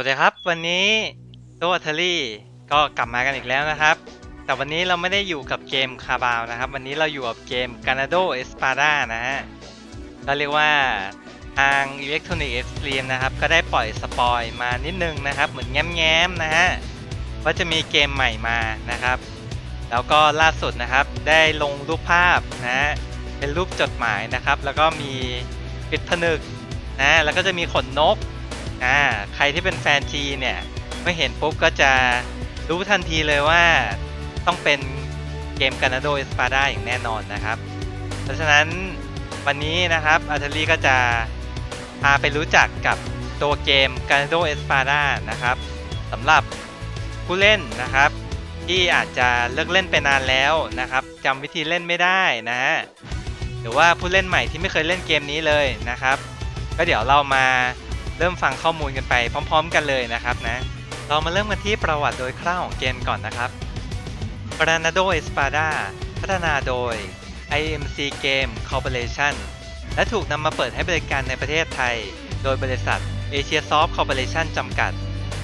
สวัสดีครับ วันนี้โตอัทลี่ก็กลับมากันอีกแล้วนะครับ แต่วันนี้เราไม่ได้อยู่กับเกมคาบาวนะครับ วันนี้เราอยู่กับเกม Ganado Espada นะฮะก็เรียกว่าทาง Electronic Extreme นะครับ ก็ได้ปล่อยสปอยมานิดนึงนะครับ เหมือนแง้มๆนะฮะว่าจะมีเกมใหม่มานะครับ แล้วก็ล่าสุดนะครับได้ลงรูปภาพนะฮะเป็นรูปจดหมายนะครับ แล้วก็มีปิดผนึกนะแล้วก็จะมีขนนก อ่าใครที่เป็นแฟนทีเนี่ยเมื่อเห็นปุ๊บก็จะรู้ทันทีเลยว่าต้องเป็นเกม Ganado Espada อย่างแน่นอนนะครับ เพราะฉะนั้นวันนี้นะครับอาร์เทลีก็จะพาไปรู้จักกับตัวเกม Ganado Espada นะครับสำหรับผู้เล่นนะครับที่อาจจะเลิกเล่นไปนานแล้วนะครับจำวิธีเล่นไม่ได้นะฮะหรือว่าผู้เล่นใหม่ที่ไม่เคยเล่นเกมนี้เลยนะครับ ก็เดี๋ยวเรามา เริ่มฟังข้อมูลกันไปพร้อม ๆ กันเลยนะครับนะ เรามาเริ่มกันที่ประวัติโดยคร่าวของเกมก่อนนะครับ Granado Espada พัฒนาโดย IMC Game Corporation และถูกนำมาเปิดให้บริการในประเทศไทย โดยบริษัท Asia Soft Corporation จำกัด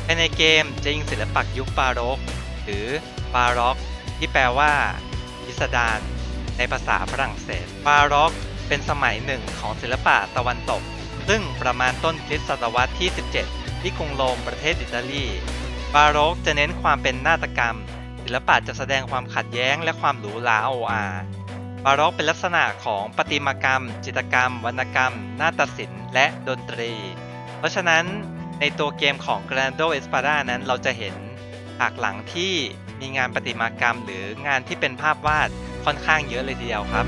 ภายในเกมจะยิงศิลปะยุคบาโรก หรือบาร็อก ที่แปลว่าพิสดารในภาษาฝรั่งเศสบาร็อก เป็นสมัยหนึ่งของศิลปะตะวันตก ซึ่งประมาณต้นคริสตศตวรรษที่ 17 ที่กรุงโรมประเทศอิตาลี บาโรกจะเน้นความเป็นนาฏกรรม ศิลปะจะแสดงความขัดแย้งและความหรูหราโออาบาโรกเป็นลักษณะของประติมากรรม จิตรกรรม วรรณกรรม นาฏศิลป์ และดนตรี เพราะฉะนั้นในตัวเกมของ Grando Espada นั้นเราจะเห็นฉากหลังที่มีงานประติมากรรม หรืองานที่เป็นภาพวาดค่อนข้างเยอะเลยทีเดียวครับ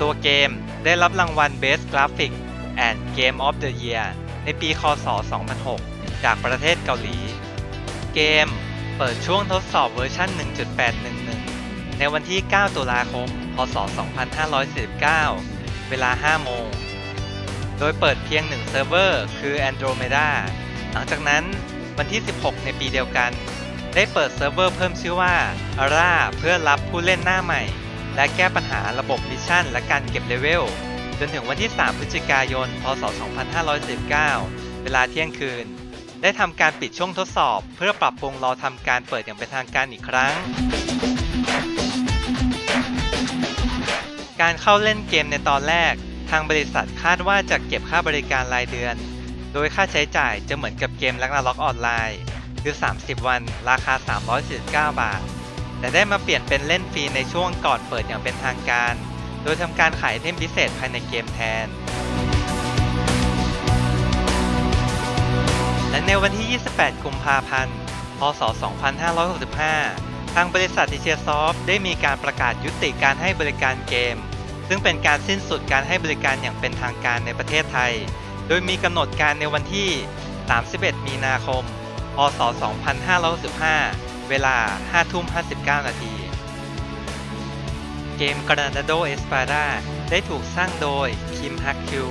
ตัวเกม ได้รับรางวัล Best Graphic and Game of the Year ในปี คศ 2006 จากประเทศเกาหลี เกมเปิดช่วงทดสอบเวอร์ชัน1.811 ในวันที่ 9 ตุลาคม พศ 2549 เวลา 5 โมง โดยเปิดเพียงหนึ่งเซิร์ฟเวอร์ คือ Andromeda หลังจากนั้นวันที่ 16 ในปีเดียวกัน ได้เปิดเซิร์ฟเวอร์เพิ่มชื่อว่า Ara เพื่อรับผู้เล่นหน้าใหม่ และแก้ปัญหาระบบมิชชั่นและการเก็บเลเวล จนถึงวันที่ 3 พฤศจิกายน พศ 2519 เวลาเที่ยงคืน ได้ทำการปิดช่วงทดสอบ เพื่อปรับปรุงรอทำการเปิดอย่างเป็นทางการอีกครั้ง การเข้าเล่นเกมในตอนแรก ทางบริษัทคาดว่าจะเก็บค่าบริการรายเดือน โดยค่าใช้จ่ายจะเหมือนกับเกมลักนาล็อกออนไลน์ คือ 30 วัน ราคา 349 บาท แต่ได้มาเปลี่ยนเป็นเล่นฟรีในช่วงก่อนเปิดอย่างเป็นทางการ โดยทำการขายเทมพิเศษภายในเกมแทน และในวันที่ 28 กุมภาพันธ์ พศ 2565 ทางบริษัทดิเชียซอฟได้มีการประกาศยุติการให้บริการเกม ซึ่งเป็นการสิ้นสุดการให้บริการอย่างเป็นทางการในประเทศไทย โดยมีกำหนดการในวันที่ 31 มีนาคม พศ 2565 เวลา 5 ทุ่ม 59 นาที เกม Granado Espada ได้ถูกสร้างโดย Kim h a k k u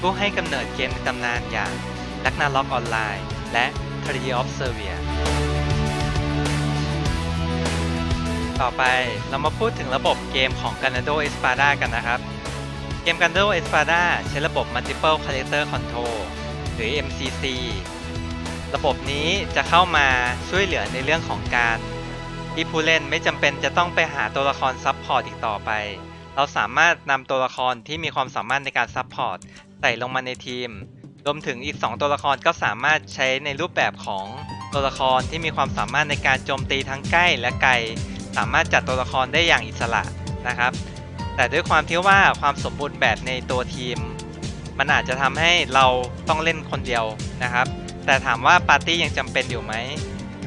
ผู้ให้กำเนิดเกมในตำนานอย่าง Ragnarok Online และ Tree of Servia ต่อไปเรามาพูดถึงระบบเกมของ Granado Espada กันนะครับ เกม Granado Espada ใช้ระบบ Multiple Character Control หรือ MCC ระบบนี้จะเข้ามาช่วยเหลือในเรื่องของการที่ผู้เล่นไม่จำเป็นจะต้องไปหาตัวละครซับพอร์ตอีกต่อไป เราสามารถนำตัวละครที่มีความสามารถในการซับพอร์ตใส่ลงมาในทีม รวมถึงอีก 2 ตัวละครก็สามารถใช้ในรูปแบบของตัวละครที่มีความสามารถในการโจมตีทั้งใกล้และไกล สามารถจัดตัวละครได้อย่างอิสระนะครับ แต่ด้วยความที่ว่าความสมบูรณ์แบบในตัวทีม มันอาจจะทำให้เราต้องเล่นคนเดียวนะครับ แต่ถามว่าปาร์ตี้ยังจำเป็นอยู่ไหม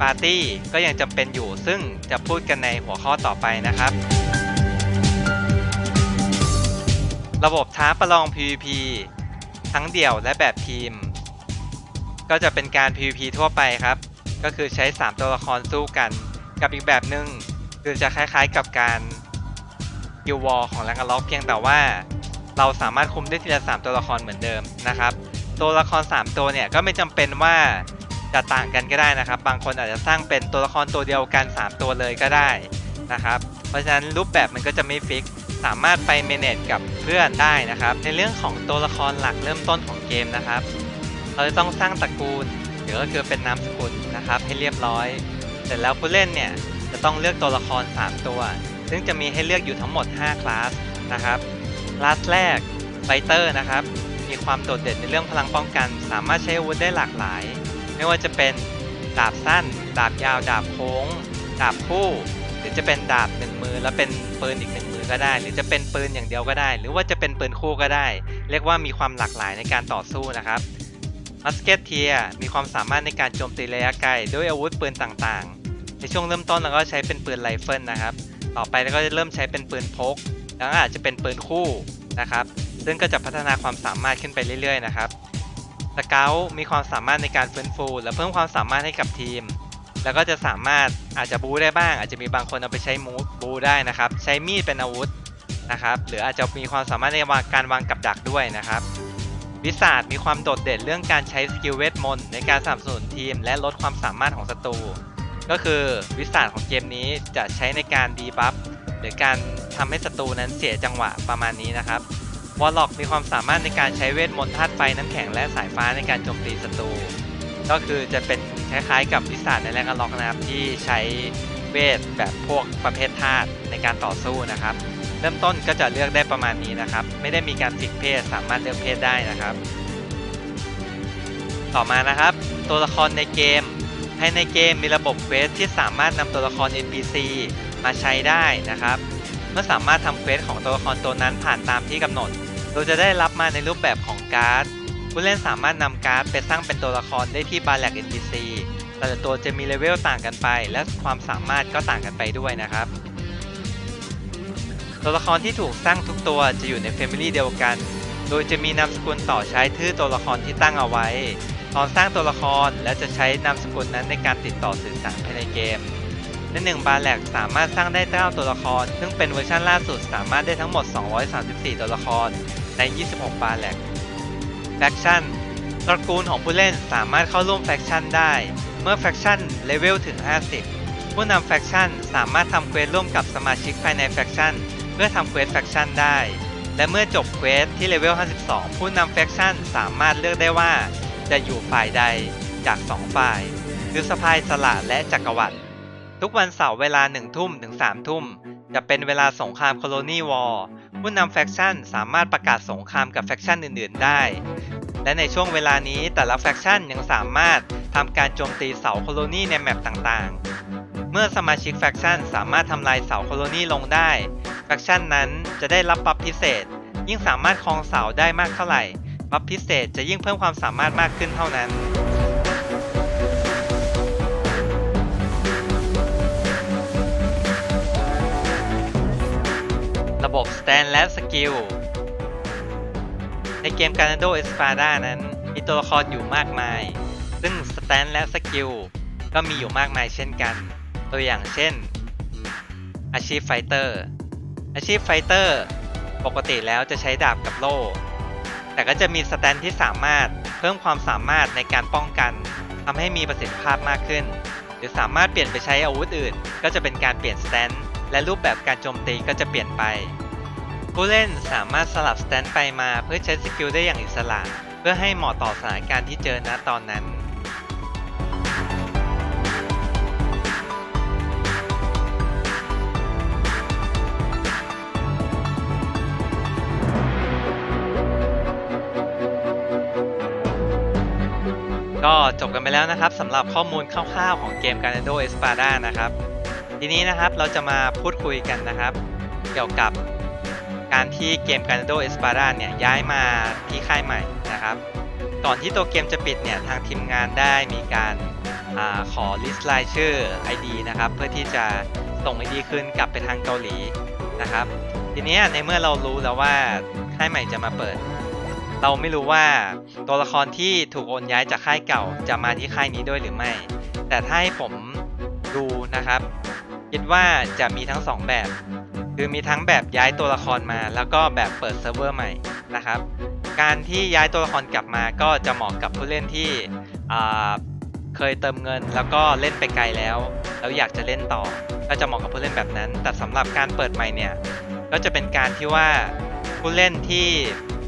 ปาร์ตี้ก็ยังจำเป็นอยู่ ซึ่งจะพูดกันในหัวข้อต่อไปนะครับ ระบบท้าประลอง PVP ทั้งเดี่ยวและแบบทีม ก็จะเป็นการ PVP ทั่วไปครับ ก็คือใช้ 3 ตัวละครสู้กัน กับอีกแบบหนึ่งคือจะคล้ายๆกับการกิววอลของแรงกล็อกเพียงแต่ว่า เราสามารถคุมได้ทีละ 3 ตัวละครเหมือนเดิมนะครับ ตัวละคร 3 ตัวเนี่ยก็ไม่จำเป็นว่าจะต่างกันก็ได้นะครับ บางคนอาจจะสร้างเป็นตัวละครตัวเดียวกัน 3 ตัวเลยก็ได้นะครับ เพราะฉะนั้นรูปแบบมันก็จะไม่ฟิก สามารถไปเมเนจกับเพื่อนได้นะครับ ในเรื่องของตัวละครหลักเริ่มต้นของเกมนะครับ เราจะต้องสร้างตระกูลหรือก็คือเป็นนามสกุลนะครับ ให้เรียบร้อย เสร็จแล้วผู้เล่นเนี่ยจะต้องเลือกตัวละคร 3 ตัว ซึ่งจะมีให้เลือกอยู่ทั้งหมด 5 คลาสนะครับ คลาสแรกไฟเตอร์นะครับ มีความโดดเด่นในเรื่องพลังป้องกัน สามารถใช้อาวุธได้หลากหลาย ไม่ว่าจะเป็นดาบสั้น ดาบยาว ดาบโค้ง ดาบคู่ หรือจะเป็นดาบหนึ่งมือ แล้วเป็นปืนอีกหนึ่งมือก็ได้ หรือจะเป็นปืนอย่างเดียวก็ได้ หรือว่าจะเป็นปืนคู่ก็ได้ เรียกว่ามีความหลากหลายในการต่อสู้นะครับมัสเกตเทียมีความสามารถในการโจมตีระยะไกลด้วยอาวุธปืนต่างๆ ในช่วงเริ่มต้นเราก็ใช้เป็นปืนไรเฟิลนะครับ ต่อไปเราก็จะเริ่มใช้เป็นปืนพก แล้วอาจจะเป็นปืนคู่นะครับ ซึ่งก็จะพัฒนาความสามารถขึ้นไปเรื่อยๆนะครับสเกลมีความสามารถในการฟื้นฟู และเพิ่มความสามารถให้กับทีม แล้วก็จะสามารถอาจจะบูได้บ้าง อาจจะมีบางคนเอาไปใช้มูฟบูได้นะครับ ใช้มีดเป็นอาวุธนะครับหรืออาจจะมีความสามารถในการวางกับดักด้วยนะครับวิสาดมีความโดดเด่นเรื่องการใช้สกิลเวทมนต์ในการสนับสนุนทีม และลดความสามารถของศัตรูก็คือวิสาดของเกมนี้จะใช้ในการดีบัฟหรือการทำให้ศัตรูนั้นเสียจังหวะประมาณนี้นะครับ วอลล็อกมีความสามารถในการใช้เวทมนต์ธาตุไฟน้ำแข็งและสายฟ้าในการโจมตีศัตรู ก็คือจะเป็นคล้ายๆกับวิสาในแรงอล็อกนะครับที่ใช้เวทแบบพวกประเภทธาตุในการต่อสู้นะครับ เริ่มต้นก็จะเลือกได้ประมาณนี้นะครับ ไม่ได้มีการฟิกเพศสามารถเลือกเพศได้นะครับ ต่อมานะครับ ตัวละครในเกมภายในเกมมีระบบเควสที่สามารถนำตัวละคร NPC มาใช้ได้นะครับเมื่อสามารถทำเควสของตัวละครตัวนั้นผ่านตามที่กำหนด เราจะได้รับมาในรูปแบบของการ์ด ผู้เล่นสามารถนำการ์ดไปสร้างเป็นตัวละครได้ที่บาร์แลก NPC แต่ละตัวจะมีเลเวลต่างกันไป และความสามารถก็ต่างกันไปด้วยนะครับ ตัวละครที่ถูกสร้างทุกตัวจะอยู่ใน Family เดียวกัน โดยจะมีนามสกุลต่อใช้ชื่อตัวละครที่ตั้งเอาไว้ ตอนสร้างตัวละครและจะใช้นามสกุลนั้นในการติดต่อสื่อสารภายในเกมในหนึ่งบาร์แลกสามารถสร้างได้9ตัวละคร ซึ่งเป็นเวอร์ชันล่าสุดสามารถได้ทั้งหมด 234 ตัวละคร ใน 26 บาร์แลกแฟคชั่นตระกูลของผู้เล่นสามารถเข้าร่วมแฟคชั่นได้ เมื่อแฟคชั่นเลเวลถึง 50 ผู้นำแฟคชั่นสามารถทำเควสร่วมกับสมาชิกภายในแฟคชั่นเพื่อทำเควสแฟคชั่นได้ และเมื่อจบเควสที่เลเวล 52 ผู้นำแฟคชั่นสามารถเลือกได้ว่า จะอยู่ฝ่ายใดจาก 2 ฝ่ายคือสภายสละและจักรวรรดิทุกวันเสาร์เวลา 1 ทุ่มถึง 3 ทุ่ม จะเป็นเวลาสงครามโคโลนีวอร์ ผู้นำแฟคชั่นสามารถประกาศสงครามกับแฟคชั่นอื่น ๆ ได้ และในช่วงเวลานี้แต่ละแฟคชั่นยังสามารถทำการโจมตีเสาโคโลนีในแมปต่างๆ เมื่อสมาชิกแฟคชั่นสามารถทำลายเสาโคโลนีลงได้ แฟคชั่นนั้นจะได้รับบัฟพิเศษ ยิ่งสามารถครองเสาได้มากเท่าไหร่บัฟพิเศษจะยิ่งเพิ่มความสามารถมากขึ้นเท่านั้น ระบบ Stand และสกิล ในเกม g a n a d o Espada นั้น มีตัวละครอยู่มากมาย ซึ่ง Stand และสกิล ก็มีอยู่มากมายเช่นกัน ตัวอย่างเช่น อาชีพไฟเตอร์ อาชีพไฟเตอร์ ปกติแล้วจะใช้ดาบกับโล่ แต่ก็จะมีสแตนที่สามารถเพิ่มความสามารถในการป้องกันทำให้มีประสิทธิภาพมากขึ้น หรือสามารถเปลี่ยนไปใช้อาวุธอื่น ก็จะเป็นการเปลี่ยนสแตน และรูปแบบการโจมตีก็จะเปลี่ยนไป ผู้เล่นสามารถสลับสแตนไปมาเพื่อใช้สกิลได้อย่างอิสระ เพื่อให้เหมาะต่อสถานการณ์ที่เจอณตอนนั้นก็จบกันไปแล้วนะครับสำหรับข้อมูลคร่าวๆของเกม g a n a d o Espada นะครับ ทีนี้นะครับเราจะมาพูดคุยกันนะครับ เกี่ยวกับการที่เกม g a n a d o Espada เนี่ยย้ายมาที่ค่ายใหม่นะครับ ก่อนที่ตัวเกมจะปิดเนี่ยทางทีมงานได้มีการอาขอลิสต์รายชื่อ ID นะครับเพื่อที่จะส่ง ID คืนกลับไปทางเกาหลีนะครับ ทีนี้ในเมื่อเรารู้แล้วว่าค่ายใหม่จะมาเปิด เราไม่รู้ว่าตัวละครที่ถูกโอนย้ายจากค่ายเก่าจะมาที่ค่ายนี้ด้วยหรือไม่ แต่ถ้าให้ผมดูนะครับ คิดว่าจะมีทั้งสองแบบ คือมีทั้งแบบย้ายตัวละครมา แล้วก็แบบเปิดเซิร์ฟเวอร์ใหม่นะครับ การที่ย้ายตัวละครกลับมาก็จะเหมาะกับผู้เล่นที่เคยเติมเงินแล้วก็เล่นไปไกลแล้ว แล้วอยากจะเล่นต่อ ก็จะเหมาะกับผู้เล่นแบบนั้น แต่สำหรับการเปิดใหม่เนี่ยก็จะเป็นการที่ว่าผู้เล่นที่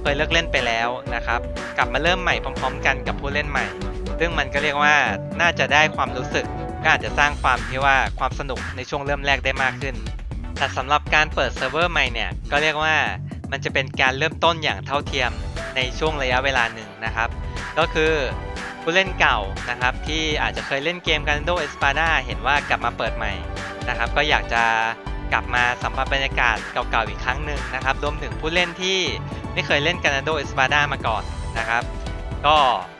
เคยเลิกเล่นไปแล้วนะครับ กลับมาเริ่มใหม่พร้อม ๆ กันกับผู้เล่นใหม่ ซึ่งมันก็เรียกว่าน่าจะได้ความรู้สึก ก็อาจจะสร้างความที่ว่าความสนุกในช่วงเริ่มแรกได้มากขึ้น แต่สำหรับการเปิดเซิร์ฟเวอร์ใหม่เนี่ยก็เรียกว่ามันจะเป็นการเริ่มต้นอย่างเท่าเทียมในช่วงระยะเวลาหนึ่งนะครับ ก็คือผู้เล่นเก่านะครับที่อาจจะเคยเล่นเกม Gando Espada เห็นว่ากลับมาเปิดใหม่นะครับก็อยากจะกลับมาสัมผัสบรรยากาศเก่าๆอีกครั้งหนึ่งนะครับรวมถึงผู้เล่นที่ไม่เคยเล่น Gando Espada มาก่อนนะครับ ก็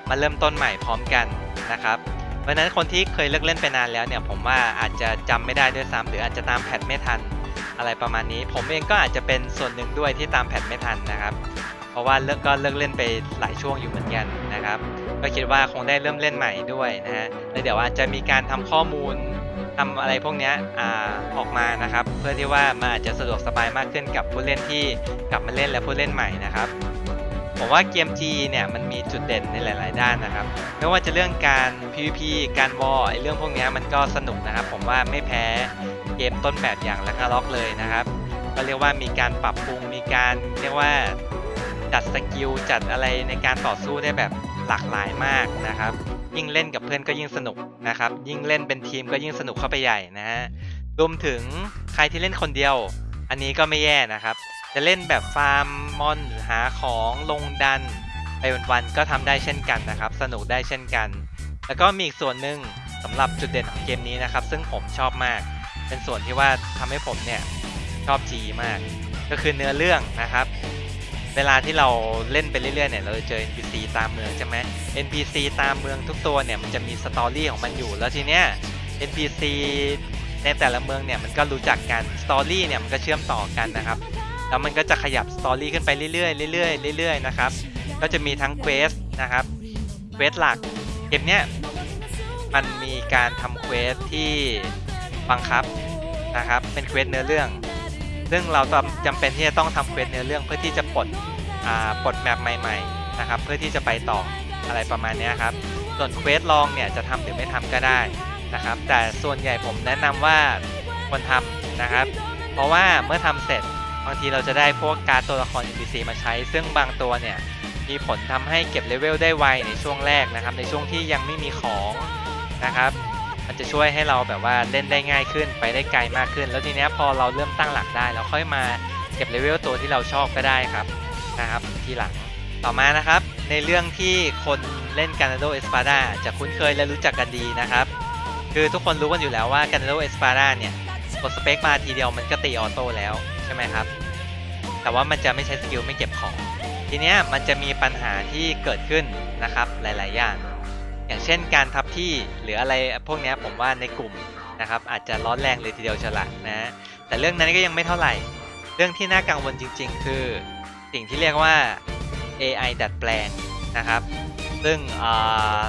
มาเริ่มต้นใหม่พร้อมกันนะครับ ราะฉะนั้นคนที่เคยเลิกเล่นไปนานแล้วเนี่ยผมว่าอาจจะจำไม่ได้ด้วยซ้ำหรืออาจจะตามแพทไม่ทันอะไรประมาณนี้ ผมเองก็อาจจะเป็นส่วนหนึ่งด้วยที่ตามแพทไม่ทันนะครับ เพราะว่าเลิกก็เลิกเล่นไปหลายช่วงอยู่เหมือนกันนะครับ ก็คิดว่าคงได้เริ่มเล่นใหม่ด้วยนะฮะแล้วเดี๋ยวอาจจะมีการทำข้อมูลทำอะไรพวกเนี้ยอออกมานะครับ เพื่อที่ว่ามันอาจจะสะดวกสบายมากขึ้นกับผู้เล่นที่กลับมาเล่นและผู้เล่นใหม่นะครับ ผมว่าเกม G เนี่ยมันมีจุดเด่นในหลาย ๆ ด้านนะครับไม่ว่าจะเรื่องการ PVP การวอลไอเรื่องพวกนี้มันก็สนุกนะครับ ผมว่าไม่แพ้เกมต้นแบบอย่างลักล็อกเลยนะครับ ก็เรียกว่ามีการปรับปรุงมีการเรียกว่าจัดสกิลจัดอะไรในการต่อสู้ได้แบบหลากหลายมากนะครับ ยิ่งเล่นกับเพื่อนก็ยิ่งสนุกนะครับ ยิ่งเล่นเป็นทีมก็ยิ่งสนุกเข้าไปใหญ่นะฮะรวมถึงใครที่เล่นคนเดียว อันนี้ก็ไม่แย่นะครับ จะเล่นแบบฟาร์มมอนหรือหาของลงดันไปวันๆก็ทำได้เช่นกันนะครับ สนุกได้เช่นกัน แล้วก็มีอีกส่วนหนึ่งสำหรับจุดเด่นของเกมนี้นะครับ ซึ่งผมชอบมาก เป็นส่วนที่ว่าทำให้ผมเนี่ยชอบ G มาก ก็คือเนื้อเรื่องนะครับ เวลาที่เราเล่นไปเรื่อยๆเนี่ยเราจะเจอ NPC ตามเมืองใช่ไหม NPC ตามเมืองทุกตัวเนี่ยมันจะมีสตอรี่ของมันอยู่แล้วทีเนี้ย NPC ในแต่ละเมืองเนี่ยมันก็รู้จักกัน สตอรี่เนี่ยมันก็เชื่อมต่อกันนะครับ แล้วมันก็จะขยับสตอรี่ขึ้นไปเรื่อยๆเรื่อยๆเรื่อยๆนะครับ ก็จะมีทั้งเควสนะครับเควสหลักเกมเนี้ยมันมีการทำเควสที่บังคับนะครับ เป็นเควสเนื้อเรื่อง ซึ่งเราจำจำเป็นที่จะต้องทำเควสเนื้อเรื่องเพื่อที่จะปลดอ่าปลดแมปใหม่ๆนะครับ เพื่อที่จะไปต่ออะไรประมาณนี้ครับ ส่วนเควสลองเนี่ยจะทำหรือไม่ทำก็ได้นะครับ แต่ส่วนใหญ่ผมแนะนำว่าควรทำนะครับ เพราะว่าเมื่อทำเสร็จ บางทีเราจะได้พวกการ์ดตัวละคร NPC มาใช้ ซึ่งบางตัวเนี่ยมีผลทำให้เก็บเลเวลได้ไวในช่วงแรกนะครับ ในช่วงที่ยังไม่มีของนะครับ มันจะช่วยให้เราแบบว่าเล่นได้ง่ายขึ้นไปได้ไกลมากขึ้น แล้วทีเนี้ยพอเราเริ่มตั้งหลักได้เราค่อยมาเก็บเลเวลตัวที่เราชอบก็ได้ครับนะครับ ทีหลังต่อมานะครับ ในเรื่องที่คนเล่น g a n a d o Espada จะคุ้นเคยและรู้จักกันดีนะครับ คือทุกคนรู้กันอยู่แล้วว่า g a n a d o Espada เนี่ย ดสเปคมาทีเดียวมันก็ตีออโต้แล้วใช่ไหมครับ แต่ว่ามันจะไม่ใช้สกิลไม่เก็บของ ทีเนี้ยมันจะมีปัญหาที่เกิดขึ้นนะครับหลาย ๆ อย่าง อย่างเช่นการทับที่หรืออะไรพวกเนี้ยผมว่าในกลุ่มนะครับอาจจะร้อนแรงเลยทีเดียวเฉละนะแต่เรื่องนั้นก็ยังไม่เท่าไหร่ เรื่องที่น่ากังวลจริง ๆ คือสิ่งที่เรียกว่า AI ดัดแปลงนะครับ ซึ่งอ่า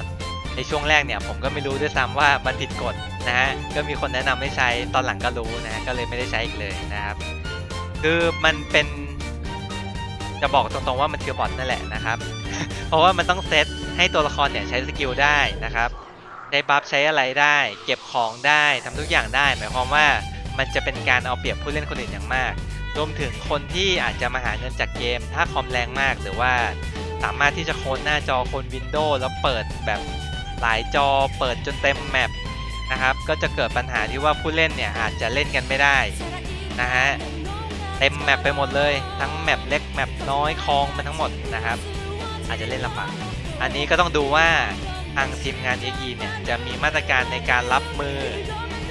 ในช่วงแรกเนี่ยผมก็ไม่รู้ด้วยซ้ำว่ามันผิดกฎนะฮะก็มีคนแนะนำให้ใช้ตอนหลังก็รู้นะก็เลยไม่ได้ใช้อีกเลยนะครับ คือมันเป็นจะบอกตรงๆว่ามันคือบอทนั่นแหละนะครับ เพราะว่ามันต้องเซตให้ตัวละครเนี่ยใช้สกิลได้นะครับใช้บัฟใช้อะไรได้ เก็บของได้ทำทุกอย่างได้ หมายความว่ามันจะเป็นการเอาเปรียบผู้เล่นคนอื่นอย่างมากรวมถึงคนที่อาจจะมาหาเงินจากเกม ถ้าคอมแรงมากหรือว่าสามารถที่จะโค้นหน้าจอคนวินโดว์แล้วเปิดแบบ หลายจอเปิดจนเต็มแมปนะครับ ก็จะเกิดปัญหาที่ว่าผู้เล่นเนี่ยอาจจะเล่นกันไม่ได้นะฮะเต็มแมปไปหมดเลย ทั้งแมปเล็กแมปน้อยคลองมันทั้งหมดนะครับ อาจจะเล่นลำบากอันนี้ก็ต้องดูว่าทางทีมงาน EE เนี่ยจะมีมาตรการในการรับมือ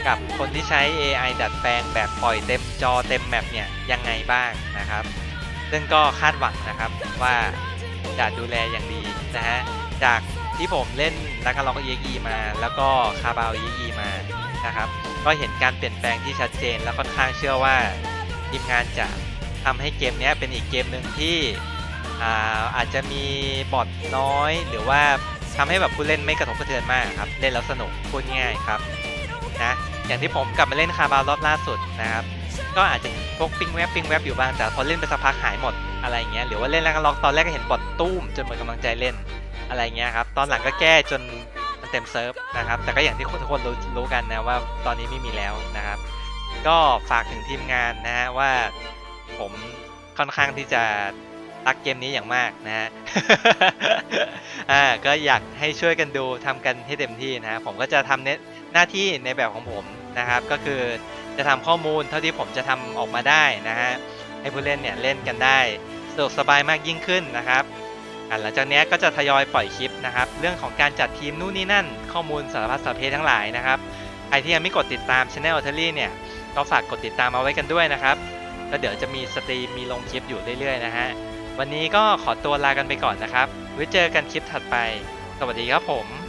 กับคนที่ใช้ AI ดัดแปลงแบบปล่อยเต็มจอเต็มแมปเนี่ยยังไงบ้างนะครับ ซึ่งก็คาดหวังนะครับว่าจะดูแลอย่างดีนะฮะจาก ที่ผมเล่นลักล็อก EE มา แล้วก็คาบาว EE มานะครับก็เห็นการเปลี่ยนแปลงที่ชัดเจน และค่อนข้างเชื่อว่าทีมงานจะทำให้เกมนี้เป็นอีกเกมหนึ่งที่อาอาจจะมีบอทน้อย หรือว่าทำให้แบบผู้เล่นไม่กระทบกระเทือนมากครับเล่นแล้วสนุกพูดง่ายครับนะอย่างที่ผมกลับมาเล่นคาบาวรอบล่าสุดนะครับก็อาจจะพกปิ้งแวบปิ้งแวบอยู่บ้างแต่พอเล่นไปสักพักหายหมดอะไรเงี้ยหรือว่าเล่นแล้วก็ล็อกตอนแรกก็เห็นบอทตุ้มจนหมดกำลังใจเล่น อะไรเงี้ยครับ ตอนหลังก็แก้จนมันเต็มเซิร์ฟนะครับ แต่ก็อย่างที่ทุกคนรู้รู้กันนะว่าตอนนี้ไม่มีแล้วนะครับ ก็ฝากถึงทีมงานนะฮะว่าผมค่อนข้างที่จะรักเกมนี้อย่างมากนะฮะ อ่า ก็อยากให้ช่วยกันดูทำกันให้เต็มที่นะฮะผมก็จะทำเนหน้าที่ในแบบของผมนะครับ ก็คือจะทำข้อมูลเท่าที่ผมจะทำออกมาได้นะฮะ ให้ผู้เล่นเนี่ยเล่นกันได้สะดวกสบายมากยิ่งขึ้นนะครับ หลังจากนี้ก็จะทยอยปล่อยคลิปนะครับ เรื่องของการจัดทีมนู่นนี่นั่น ข้อมูลสารพัดสารเพทั้งหลายนะครับใครที่ยังไม่กดติดตามช anel อัลเทอรี่เนี่ยก็ฝากกดติดตามเอาไว้กันด้วยนะครับแล้วเดี๋ยวจะมีสตรีมมีลงคลิปอยู่เรื่อยๆนะฮะวันนี้ก็ขอตัวลากันไปก่อนนะครับไว้เจอกันคลิปถัดไป สวัสดีครับผม